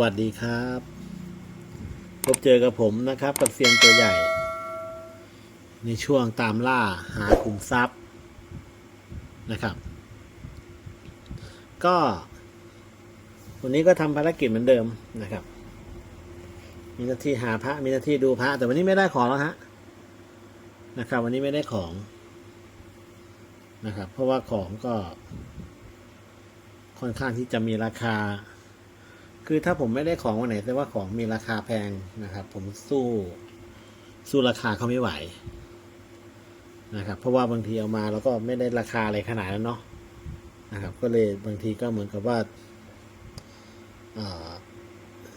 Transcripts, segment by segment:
วัสดีครับ พบเจอกับผมนะครับกับเซียนตัวใหญ่ ในช่วงตามล่าหาขุมทรัพย์นะครับ ก็ วันนี้ก็ทำภารกิจเหมือนเดิมนะครับ มีหน้าที่หาพระมีหน้าที่ดูพระ แต่วันนี้ไม่ได้ของแล้วฮะนะครับ วันนี้ไม่ได้ของนะครับ เพราะว่าของก็ค่อนข้างที่จะมีราคา คือถ้าผมไม่ได้ของวันไหนแต่ว่าของมีราคาแพงนะครับ ผมสู้สู้ราคาเขาไม่ไหวนะครับ เพราะว่าบางทีเอามาแล้วก็ไม่ได้ราคาอะไรขนาดนั้นเนาะนะครับ ก็เลยบางทีก็เหมือนกับว่า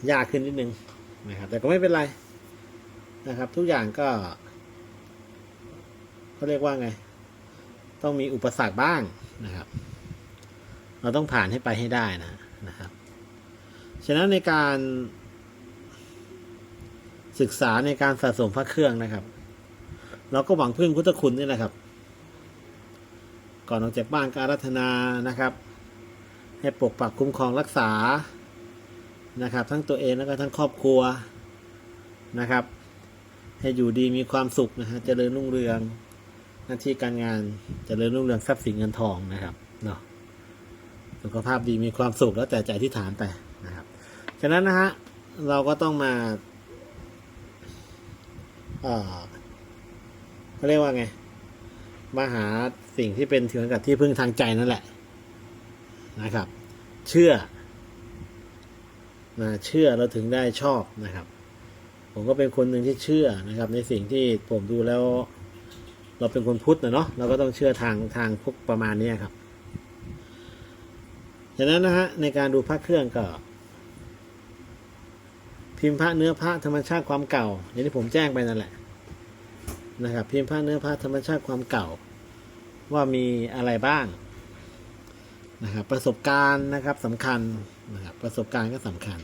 อยากขึ้นนิดนึงนะครับ แต่ก็ไม่เป็นไรนะครับ ทุกอย่างก็เขาเรียกว่าไง ต้องมีอุปสรรคบ้างนะครับ เราต้องผ่านให้ไปให้ได้นะนะครับ ฉะนั้นในการศึกษาในการสะสมพระเครื่องนะครับ เราก็หวังพึ่งพุทธคุณนี่แหละครับ ก่อนออกจากบ้านการรัตนานะครับ ให้ปกปักคุ้มครองรักษานะครับ ทั้งตัวเองแล้วก็ทั้งครอบครัวนะครับ ให้อยู่ดีมีความสุขนะฮะเจริญรุ่งเรืองหน้าที่การงานเจริญรุ่งเรืองทรัพย์สินเงินทองนะครับเนาะสุขภาพดีมีความสุขแล้วแต่ใจที่ฐานไป ฉะนั้นนะฮะเราก็ต้องมาเอ่อเขาเรียกว่าไง มาหาสิ่งที่เป็นถึงกับที่พึ่งทางใจนั่นแหละนะครับ เชื่อนะเชื่อเราถึงได้ชอบนะครับ ผมก็เป็นคนหนึ่งที่เชื่อนะครับ ในสิ่งที่ผมดูแล้ว เราเป็นคนพุทธนะเนาะเราก็ต้องเชื่อทางทางพวกประมาณนี้ครับฉะนั้นนะฮะในการดูพระเครื่องก็ พิมพ์พระเนื้อพระธรรมชาติความเก่า อย่างที่ผมแจ้งไปนั่นแหละนะครับ พิมพ์พระเนื้อพระธรรมชาติความเก่า ว่ามีอะไรบ้างนะครับประสบการณ์นะครับสำคัญนะครับประสบการณ์ก็สำคัญ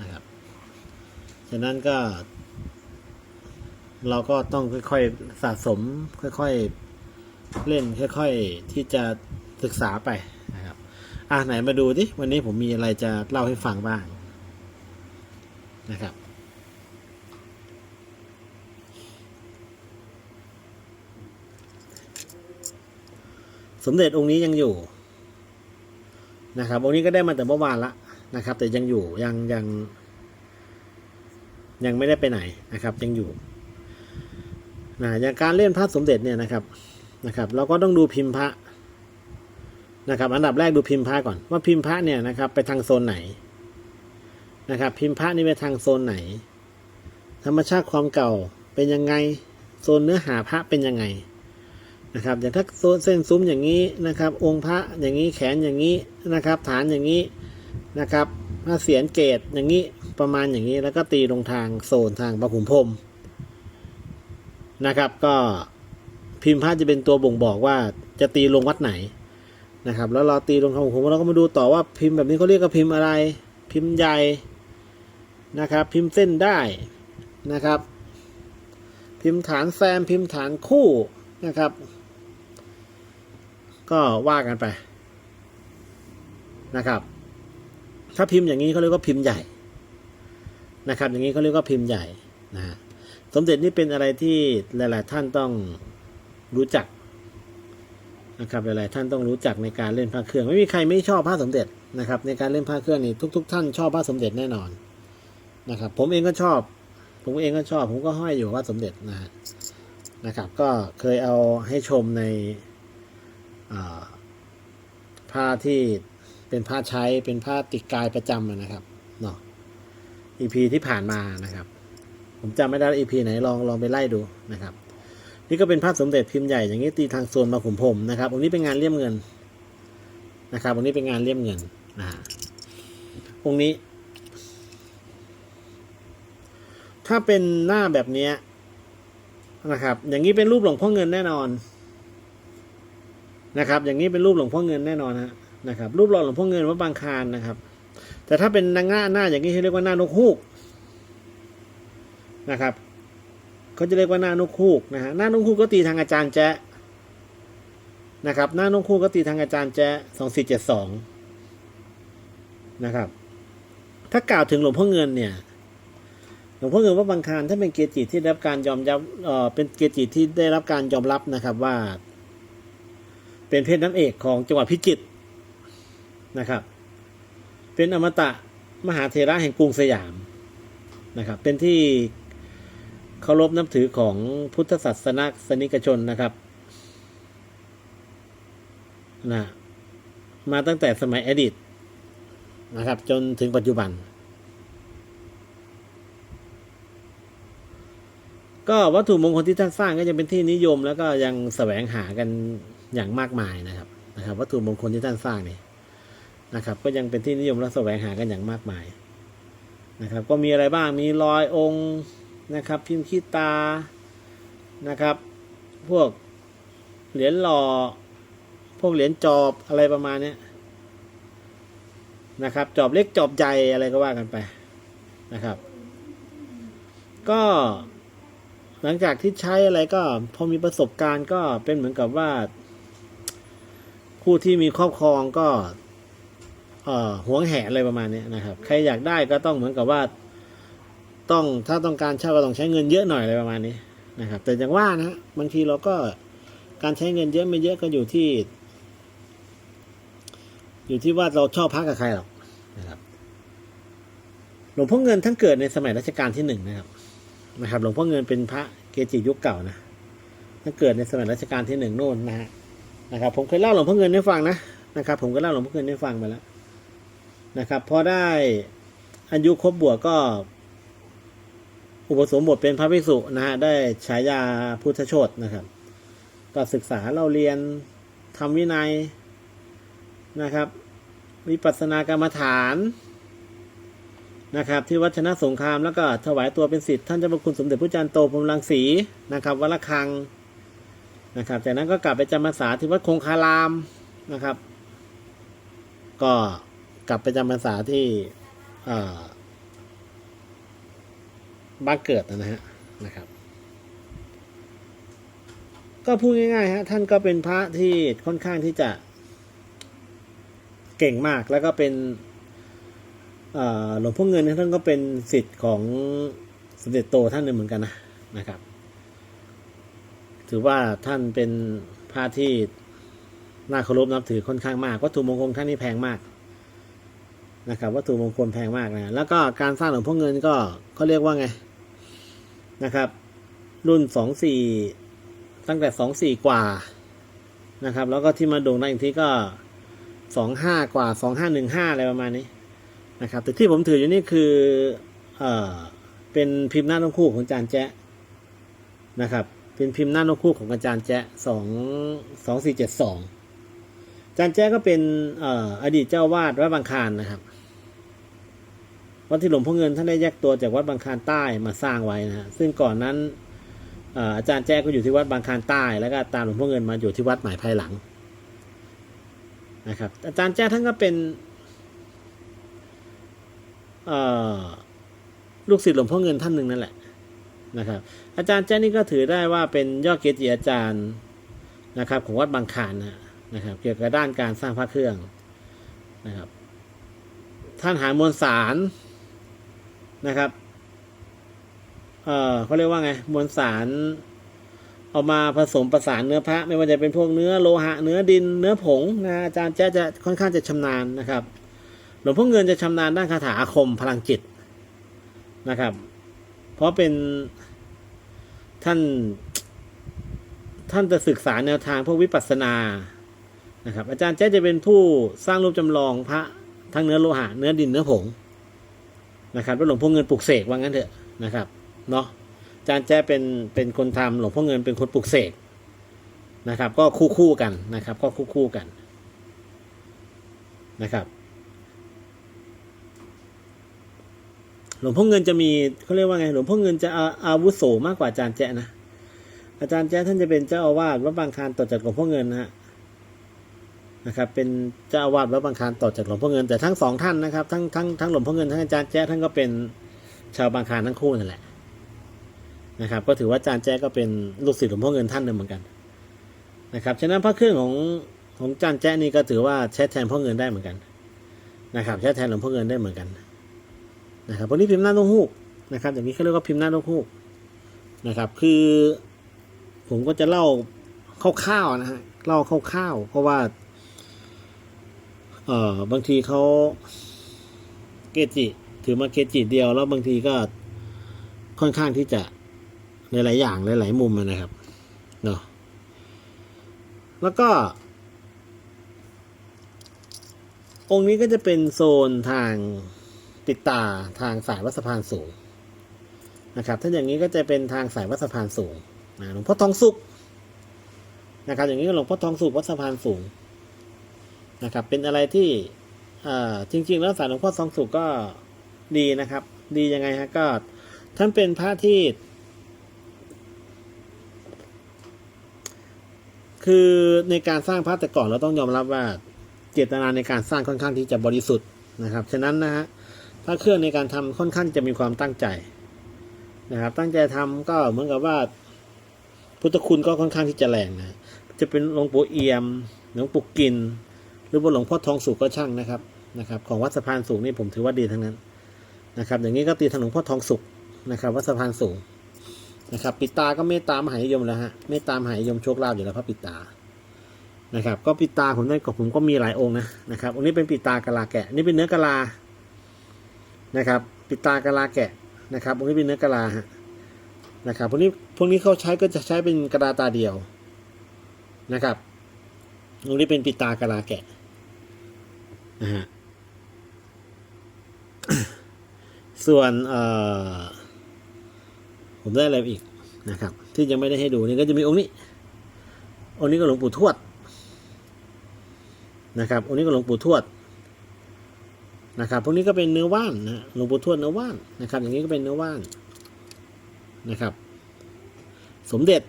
นะครับฉะนั้นก็ เราก็ต้องค่อยๆสะสม ค่อยๆเล่นค่อยๆที่จะศึกษาไปนะครับอะไหนมาดูดิวันนี้ผมมีอะไรจะเล่าให้ฟังบ้าง นะครับ สมเด็จองค์นี้ยังอยู่นะครับ องค์นี้ก็ได้มาแต่เมื่อวานละนะครับ แต่ยังอยู่ยังยัง ยังไม่ได้ไปไหนนะครับ ยังอยู่นะอย่างการเล่นพระสมเด็จเนี่ยนะครับนะครับ เราก็ต้องดูพิมพ์พระนะครับ อันดับแรกดูพิมพ์พระก่อนว่าพิมพ์พระเนี่ยนะครับ ไปทางโซนไหน นะครับ พิมพ์พระนี่ไปทางโซนไหน ธรรมชาติความเก่าเป็นยังไงโซนเนื้อหาพระเป็นยังไงนะครับอย่างถ้าโซนเส้นซุ้มอย่างนี้นะครับ องค์พระอย่างนี้แขนอย่างนี้นะครับ ฐานอย่างนี้นะครับพระเสียนเกตอย่างนี้ประมาณอย่างนี้แล้วก็ตีลงทางโซนทางพระขุนพรมนะครับ ก็พิมพ์พระจะเป็นตัวบ่งบอกว่าจะตีลงวัดไหนนะครับ แล้วเราตีลงคำผมเราก็มาดูต่อว่าพิมพ์แบบนี้เขาเรียกว่าพิมพ์อะไร พิมพ์ใหญ่ นะครับ พิมพ์เส้นได้นะครับ พิมพ์ฐานแซมพิมพ์ฐานคู่นะครับ ก็ว่ากันไปนะครับ ถ้าพิมพ์อย่างนี้เขาเรียกว่าพิมพ์ใหญ่นะครับ อย่างนี้เขาเรียกว่าพิมพ์ใหญ่นะฮะสมเด็จนี่เป็นอะไรที่หลาย ๆ ท่านต้องรู้จักนะครับหลาย ๆ ท่านต้องรู้จักในการเล่นพระเครื่อง ไม่มีใครไม่ชอบพระสมเด็จนะครับ ในการเล่นพระเครื่องนี่ทุก ๆ ท่านชอบพระสมเด็จแน่นอน นะครับ ผมเองก็ชอบ ผมเองก็ชอบ ผมก็ห้อยอยู่พระสมเด็จนะนะครับ ก็เคยเอาให้ชมในผ้าที่เป็นผ้าใช้เป็นผ้าติดกายประจำนะครับเนาะ EP ที่ผ่านมานะครับ ผมจำไม่ได้ EP ไหนลองลองไปไล่ดูนะครับ นี่ก็เป็นภาพสมเด็จพิมพ์ใหญ่อย่างนี้ตีทางโซนมาขุมพรมนะครับองค์นี้เป็นงานเลี่ยมเงินนะครับองค์นี้เป็นงานเลี่ยมเงินนะฮะองค์นี้ ถ้าเป็นหน้าแบบนี้นะครับ อย่างนี้เป็นรูปหลวงพ่อเงินแน่นอนนะครับ อย่างนี้เป็นรูปหลวงพ่อเงินแน่นอนฮะนะครับ รูปหล่อหลวงพ่อเงินวัดบางคานนะครับ แต่ถ้าเป็นหน้าหน้าอย่างนี้เขาเรียกว่าหน้านกฮูกนะครับเขาจะเรียกว่าหน้านกฮูกนะฮะหน้านกฮูกก็ตีทางอาจารย์แจ๊ะนะครับ หน้านกฮูกก็ตีทางอาจารย์แจ๊ะสองสี่เจ็ดสองนะครับ ถ้ากล่าวถึงหลวงพ่อเงินเนี่ย หลวงพ่อเงินวัดบางคานถ้าเป็นเกจิที่ได้รับการยอมรับเป็นเกจิที่ได้รับการยอมรับนะครับว่า เป็นเพชรน้ำเอกของจังหวัดพิจิตรนะครับ เป็นอมตะมหาเทระแห่งกรุงสยามนะครับ เป็นที่เคารพนับถือของพุทธศาสนาสนิกชนนะครับนะมาตั้งแต่สมัยอดีตนะครับ จนถึงปัจจุบัน ก็วัตถุมงคลที่ท่านสร้างก็จะเป็นที่นิยม แล้วก็ยังแสวงหากันอย่างมากมายนะครับนะครับ วัตถุมงคลที่ท่านสร้างนี่นะครับ ก็ยังเป็นที่นิยมและแสวงหากันอย่างมากมายนะครับ ก็มีอะไรบ้างมีรอยองค์นะครับ พิมพ์ขี้ตานะครับ พวกเหรียญหล่อพวกเหรียญจอบอะไรประมาณนี้นะครับ จอบเล็กจอบใหญ่อะไรก็ว่ากันไปนะครับ ก็ หลังจากที่ใช้อะไรก็พอมีประสบการณ์ก็เป็นเหมือนกับว่า ผู้ที่มีครอบครองก็เอ่อหวงแหนอะไรประมาณนี้นะครับ ใครอยากได้ก็ต้องเหมือนกับว่าต้องถ้าต้องการเช่าก็ต้องใช้เงินเยอะหน่อยอะไรประมาณนี้นะครับ แต่อย่างว่านะฮะบางทีเราก็การใช้เงินเยอะไม่เยอะก็อยู่ที่ อยู่ที่ว่าเราชอบพักกับใครหรอกนะครับหลวงพ่อเงินท่านเกิดในสมัยรัชกาลที่หนึ่งนะครับ นะครับ หลวงพ่อเงินเป็นพระเกจิยุคเก่านะท่านเกิดในสมัยรัชกาลที่หนึ่งโน่นนะนะครับ ผมเคยเล่าหลวงพ่อเงินให้ฟังนะนะครับ ผมก็เล่าหลวงพ่อเงินให้ฟังไปแล้วนะครับพอได้อายุครบบวชก็ อุปสมบทเป็นพระภิกษุนะฮะได้ฉายาพุทธโชตนะครับ ก็ศึกษาเราเรียนทำวินัยนะครับ วิปัสสนากรรมฐาน นะครับที่วัชนะสงครามแล้วก็ถวายตัวเป็นศิษย์ท่านเจ้าพระคุณสมเด็จพระจันทร์โตพรมรังสีนะครับวัดละคังนะครับ จากนั้นก็กลับไปจำพรรษาที่วัดคงคารามนะครับ ก็กลับไปจำพรรษาที่บ้านเกิดนะฮะนะครับ ก็พูดง่ายๆฮะท่านก็เป็นพระที่ค่อนข้างที่จะเก่งมากแล้วก็เป็น หลวงพ่อเงินนี่ท่านก็เป็นสิทธิ์ของสมเด็จโตท่านหนึ่งเหมือนกันนะนะครับ ถือว่าท่านเป็นพระที่น่าเคารพนับถือค่อนข้างมากวัตถุมงคลท่านนี่แพงมากนะครับวัตถุมงคลแพงมากนะแล้วก็การสร้างหลวงพ่อเงินก็เขาเรียกว่าไงนะครับ รุ่นสองสี่ตั้งแต่สองสี่กว่านะครับ แล้วก็ที่มาโด่งดังอีกทีก็สองห้ากว่าสองห้าหนึ่งห้าอะไรประมาณนี้ นะครับ แต่ที่ผมถืออยู่นี่คือเอ่อเป็นพิมพ์หน้านกคู่ของอาจารย์แจ๊ะนะครับ เป็นพิมพ์หน้านกคู่ของอาจารย์แจ๊ะสองสองสี่เจ็ดสองอาจารย์แจ๊ะก็เป็นเอ่ออดีตเจ้าวาดวัดบางคานนะครับวัดที่หลวงพ่อเงินท่านได้แยกตัวจากวัดบางคานใต้มาสร้างไว้นะฮะซึ่งก่อนนั้นอาจารย์แจ้ก็อยู่ที่วัดบางคานใต้ แล้วก็ตามหลวงพ่อเงินมาอยู่ที่วัดหมายภายหลังนะครับ อาจารย์แจ้ท่านก็เป็น ลูกศิษย์หลวงพ่อเงินท่านหนึ่งนั่นแหละนะครับ อาจารย์แจ้นี่ก็ถือได้ว่าเป็นยอดเกจิอาจารย์นะครับของวัดบางคลานนะนะครับ เกี่ยวกับด้านการสร้างพระเครื่องนะครับ ท่านหามวลสารนะครับ เอ่อเขาเรียกว่าไงมวลสารเอามาผสมประสานเนื้อพระ ไม่ว่าจะเป็นพวกเนื้อโลหะเนื้อดินเนื้อผงนะอาจารย์แจ๊จะค่อนข้างจะชำนาญนะครับ หลวงพ่อเงินจะชำนาญด้านคาถาอาคมพลังจิตนะครับ เพราะเป็นท่านท่านจะศึกษาแนวทางพวกวิปัสสนานะครับ อาจารย์แจ๊จะเป็นผู้สร้างรูปจำลองพระทั้งเนื้อโลหะเนื้อดินเนื้อผงนะครับแล้วหลวงพ่อเงินปลุกเสกว่างั้นเถอะนะครับเนาะอาจารย์แจ้เป็นเป็นคนทำหลวงพ่อเงินเป็นคนปลุกเสกนะครับ ก็คู่คู่กันนะครับ ก็คู่คู่กันนะครับ หลวงพ่อเงินจะมีเขาเรียกว่าไง หลวงพ่อเงินจะอาอาวุโสมากกว่าอาจารย์แจ้นะอาจารย์แจ้ท่านจะเป็นเจ้าอาวาสวัดบางคานต่อจากหลวงพ่อเงินนะฮะนะครับ เป็นเจ้าอาวาสวัดบางคานต่อจากหลวงพ่อเงินแต่ทั้งสองท่านนะครับทั้งทั้งทั้งหลวงพ่อเงินทั้งอาจารย์แจ้ท่านก็เป็นชาวบางคานทั้งคู่นั่นแหละนะครับ ก็ถือว่าอาจารย์แจ้ก็เป็นลูกศิษย์หลวงพ่อเงินท่านหนึ่งเหมือนกันนะครับฉะนั้นพระเครื่องของของอาจารย์แจ้นี่ก็ถือว่าใช้แทนพ่อเงินได้เหมือนกันนะครับใช้แทนหลวงพ่อเงินได้เหมือนกัน นะครับพวกนี้พิมพ์หน้านกฮูกนะครับอย่างนี้เขาเรียกว่าพิมพ์หน้านกฮูกนะครับ คือผมก็จะเล่าคร่าวๆนะฮะเล่าคร่าวๆเพราะว่า เอ่อบางทีเขาเกจิ ถือมาเกจิเดียว แล้วบางทีก็ค่อนข้างที่จะหลายๆอย่างหลายๆมุมนะครับเนาะแล้วก็ องค์นี้ก็จะเป็นโซนทาง ติดตาทางสายวัดสะพานสูงนะครับ ถ้าอย่างนี้ก็จะเป็นทางสายวัดสะพานสูงนะหลวงพ่อทองสุกนะครับ อย่างนี้ก็หลวงพ่อทองสุกวัดสะพานสูงนะครับ เป็นอะไรที่อ่าจริง ๆ แล้วสายหลวงพ่อทองสุกก็ดีนะครับ ดียังไงฮะก็ท่านเป็นพระที่คือในการสร้างพระแต่ก่อนเราต้องยอมรับว่าเจตนาในการสร้างค่อนข้างที่จะบริสุทธิ์นะครับ ฉะนั้นนะฮะ พระเครื่องในการทำค่อนข้างจะมีความตั้งใจนะครับ ตั้งใจทำก็เหมือนกับว่า พุทธคุณก็ค่อนข้างที่จะแรงนะจะเป็นหลวงปู่เอี่ยมหลวงปู่กิน หรือว่าหลวงพ่อทองสุกก็ช่างนะครับนะครับ ของวัดสะพานสูงนี่ผมถือว่าดีทั้งนั้นนะครับ อย่างนี้ก็ตีทางหลวงพ่อทองสุกนะครับวัดสะพานสูงนะครับ ปิตาก็เมตตามหานิยมแล้วฮะเมตตามหานิยมโชคลาภอยู่แล้วพระปิตานะครับ ก็ปิตาผมได้ก็ผมก็มีหลายองค์นะนะครับอันนี้เป็นปิตากะลาแกะนี่เป็นเนื้อกะลา นะครับปิตากะลาแกะนะครับอันนี้เป็นเนื้อกะลาฮะนะครับพวกนี้พวกนี้เขาใช้ก็จะใช้เป็นกระดาษตาเดียวนะครับอันนี้เป็นปิตากะลาแกะนะฮะส่วนเอ่อผมได้อะไรอีกนะครับ ที่ยังไม่ได้ให้ดูนี่ก็จะมีองค์นี้ องค์นี้ก็หลวงปู่ทวดนะครับ องค์นี้ก็หลวงปู่ทวด นะครับพวกนี้ก็เป็นเนื้อว่านนะหลวงปู่ทวดเนื้อว่านนะครับ อย่างนี้ก็เป็นเนื้อว่านนะครับ สมเด็จ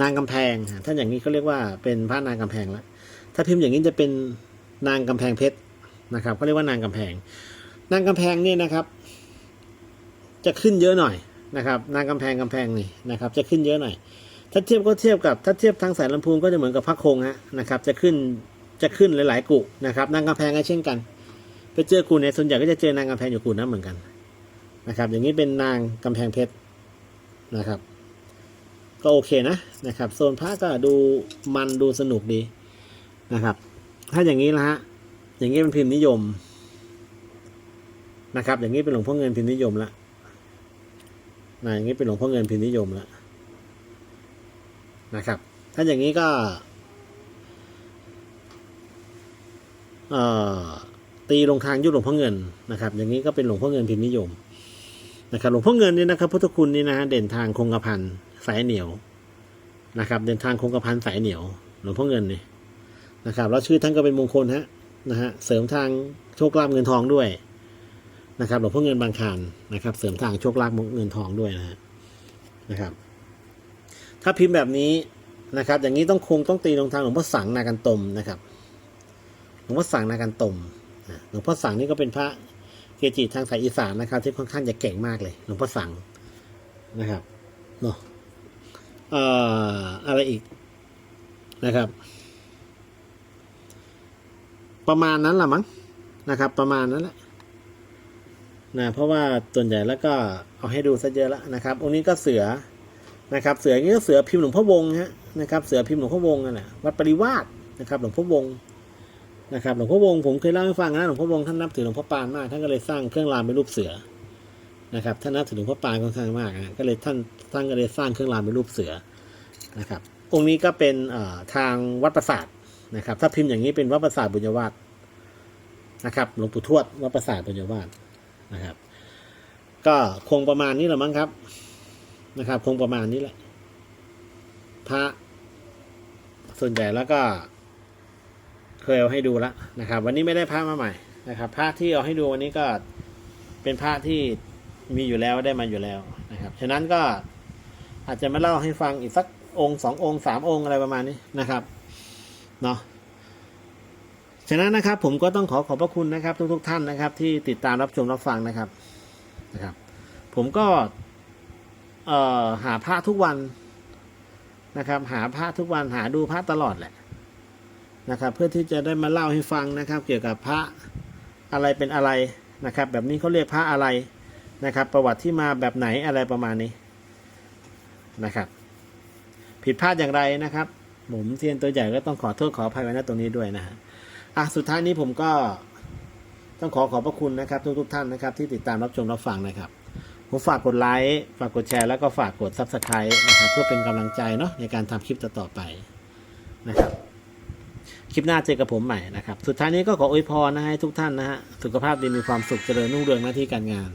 นางกำแพงถ้าอย่างนี้เขาเรียกว่าเป็นพระนางกำแพงแล้วถ้าพิมพ์อย่างนี้จะเป็นนางกำแพงเพชรนะครับเขาเรียกว่านางกำแพง นางกำแพงเนี่ยนะครับ จะขึ้นเยอะหน่อยนะครับ นางกำแพงกำแพงนี่นะครับ จะขึ้นเยอะหน่อย ถ้าเทียบก็เทียบกับ ถ้าเทียบทางสายลำพูนก็จะเหมือนกับพระโคงฮะนะครับ จะขึ้นจะขึ้นหลาย ๆ กุนะครับ นางกำแพงก็เช่นกัน ไปเจอกุเนี่ยส่วนใหญ่ก็จะเจอนางกำแพงอยู่กุนั้นเหมือนกันนะครับ อย่างนี้เป็นนางกำแพงเพชรนะครับ ก็โอเคนะนะครับโซนพระก็ดูมันดูสนุกดีนะครับ ถ้าอย่างนี้ละฮะอย่างนี้เป็นพิมพ์นิยมนะครับ อย่างนี้เป็นหลวงพ่อเงินพิมพ์นิยมละนะอย่างนี้เป็นหลวงพ่อเงินพิมพ์นิยมละนะครับ ถ้าอย่างนี้ก็เอ่อ ตีลงทางยุคหลวงพ่อเงินนะครับ อย่างนี้ก็เป็นหลวงพ่อเงินพิมพ์นิยมนะครับหลวงพ่อเงินนี่นะครับพุทธคุณนี่นะฮะเด่นทางคงกระพันสายเหนียวนะครับ เด่นทางคงกระพันสายเหนียว หลวงพ่อเงินนี่นะครับ แล้วชื่อท่านก็เป็นมงคลฮะนะฮะเสริมทางโชคลาภเงินทองด้วยนะครับหลวงพ่อเงินบางคานนะครับ เสริมทางโชคลาภเงินทองด้วยนะฮะนะครับ ถ้าพิมพ์แบบนี้นะครับ อย่างนี้ต้องคงต้องตีลงทางหลวงพ่อสังนากันตมนะครับหลวงพ่อสังนากันตม หลวงพ่อสังนี่ก็เป็นพระเกจิทางสายอีสานนะครับ ที่ค่อนข้างจะเก่งมากเลย หลวงพ่อสังนะครับเนาะอะไรอีกนะครับ ประมาณนั้นแหละมั้งนะครับ ประมาณนั้นแหละนะเพราะว่าส่วนใหญ่แล้วก็เอาให้ดูซะเยอะแล้วนะครับองค์นี้ก็เสือนะครับ เสืออย่างนี้ก็เสือพิมพ์หลวงพ่อวงฮะนะครับ เสือพิมพ์หลวงพ่อวงนั่นแหละวัดปริวาสนะครับ หลวงพ่อวง นะครับหลวงพ่อวงผมเคยเล่าให้ฟังนะหลวงพ่อวงท่านนับถือหลวงพ่อปานมากท่านก็เลยสร้างเครื่องรางเป็นรูปเสือนะครับท่านนับถือหลวงพ่อปานค่อนข้างมากนะก็เลยท่านท่านก็เลยสร้างเครื่องรางเป็นรูปเสือนะครับองค์นี้ก็เป็นทางวัดประสาทนะครับ ถ้าพิมพ์อย่างนี้เป็นวัดประสาทบุญวาสนะครับหลวงปู่ทวดวัดประสาทบุญวาสนะครับ ก็คงประมาณนี้แหละมั้งครับนะครับ คงประมาณนี้แหละพระส่วนใหญ่แล้วก็ เคยเอาให้ดูแล้วนะครับ วันนี้ไม่ได้พระมาใหม่นะครับพระที่เอาให้ดูวันนี้ก็เป็นพระที่มีอยู่แล้วได้มาอยู่แล้วนะครับฉะนั้นก็อาจจะมาเล่าให้ฟังอีกสักองค์สององค์สามองค์อะไรประมาณนี้นะครับเนาะฉะนั้นนะครับผมก็ต้องขอขอบพระคุณนะครับ ทุกๆทท่านนะครับ ที่ติดตามรับชมรับฟังนะครับนะครับ ผมก็หาพระทุกวันนะครับ หาพระทุกวันหาดูพระตลอดแหละ นะครับ เพื่อที่จะได้มาเล่าให้ฟังนะครับ เกี่ยวกับพระอะไรเป็นอะไรนะครับ แบบนี้เขาเรียกพระอะไรนะครับ ประวัติที่มาแบบไหนอะไรประมาณนี้นะครับ ผิดพลาดอย่างไรนะครับผมเซียนตัวใหญ่ก็ต้องขอโทษขออภัยไว้ณตรงนี้ด้วยนะฮะอะสุดท้ายนี้ผมก็ต้องขอขอบพระคุณนะครับ ทุกทุกๆท่านนะครับ ที่ติดตามรับชมรับฟังนะครับผมฝากกดไลค์ฝากกดแชร์แล้วก็ฝากกด Subscribe นะครับเพื่อเป็นกำลังใจเนาะในการทำคลิปต่อๆไปนะครับ คลิปหน้าเจอกับผมใหม่นะครับ สุดท้ายนี้ก็ขออวยพรนะให้ทุกท่านนะฮะ สุขภาพดีมีความสุขเจริญรุ่งเรืองหน้าที่การงาน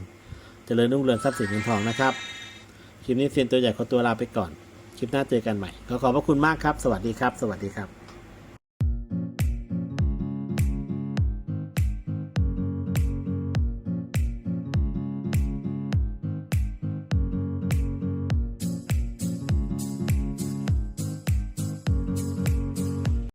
เจริญรุ่งเรืองทรัพย์สินเงินทองนะครับ คลิปนี้เซียนตัวใหญ่ขอตัวลาไปก่อน คลิปหน้าเจอกันใหม่ ขอขอบพระคุณมากครับ สวัสดีครับ สวัสดีครับ